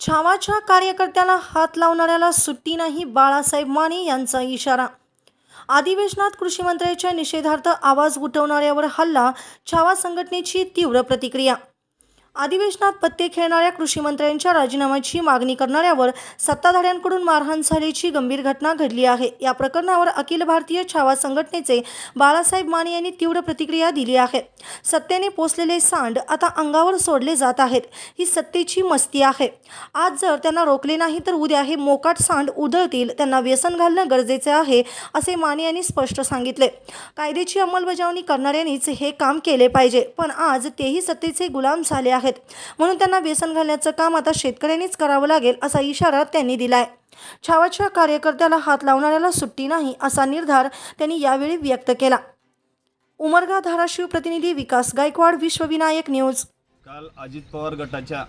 छावाच्या कार्यकर्त्याला हात लावणाऱ्याला सुट्टी नाही बाळासाहेब माने यांचा इशारा. अधिवेशनात कृषी मंत्र्याच्या निषेधार्थ आवाज उठवणाऱ्यावर हल्ला छावा संघटनेची तीव्र प्रतिक्रिया अधिवेशनात पत्ते खेळणाऱ्या कृषीमंत्र्यांच्या राजीनाम्याची मागणी करणाऱ्यावर सत्ताधाऱ्यांकडून मारहाण झाल्याची गंभीर घटना घडली आहे. या प्रकरणावर अखिल भारतीय छावा संघटनेचे बाळासाहेब माने यांनी तीव्र प्रतिक्रिया दिली आहे. सत्तेने पोचलेले सांड आता अंगावर सोडले जात आहेत. ही सत्तेची मस्ती आहे. आज जर त्यांना रोखले नाही तर उद्या हे मोकाट सांड उधळतील. त्यांना व्यसन घालणं गरजेचे आहे असे माने यांनी स्पष्ट सांगितले. कायद्याची अंमलबजावणी करणाऱ्यांनीच हे काम केले पाहिजे. पण आज तेही सत्तेचे गुलाम झाले आहेत. म्हणून त्यांना व्यसन घालण्याचं काम आता शेतकऱ्यांनीच करावं लागेल असा इशारा त्यांनी दिलाय. छावाच्या कार्यकर्त्याला हात लावणाऱ्याला सुट्टी नाही असा निर्धार त्यांनी यावेळी व्यक्त केला. उमरगा धाराशिव प्रतिनिधी विकास गायकवाड विश्वविनायक न्यूज. काल अजित पवार गटाच्या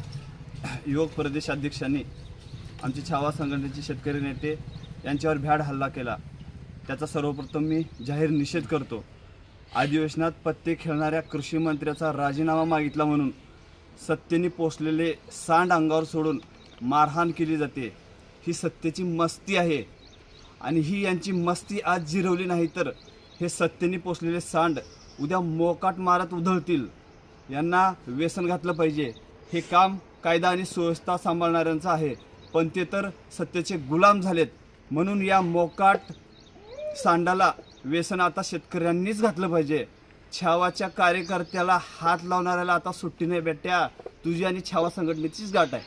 युवक प्रदेशाध्यक्षांनी आमचे छावा संघटनेचे शेतकरी नेते यांच्यावर भ्याड हल्ला केला. त्याचा सर्वप्रथम मी जाहीर निषेध करतो. अधिवेशनात पत्ते खेळणाऱ्या कृषी मंत्र्याचा राजीनामा मागितला म्हणून सत्तेने पोचलेले सांड अंगावर सोडून मारहाण केली जाते. ही सत्तेची मस्ती आहे. आणि ही यांची मस्ती आज जिरवली नाही तर हे सत्तेने पोचलेले सांड उद्या मोकाट मारत उधळतील. यांना व्यसन घातलं पाहिजे. हे काम कायदा आणि सुव्यवस्था सांभाळणाऱ्यांचं आहे. पण ते तर सत्तेचे गुलाम झालेत. म्हणून या मोकाट सांडाला व्यसन आता शेतकऱ्यांनीच घातलं पाहिजे. छावाच्या कार्यकर्त्याला हात लावणाऱ्याला आता सुट्टी नाही बेट्या. तुझी आणि छावा संघटनेचीच गाठ आहे.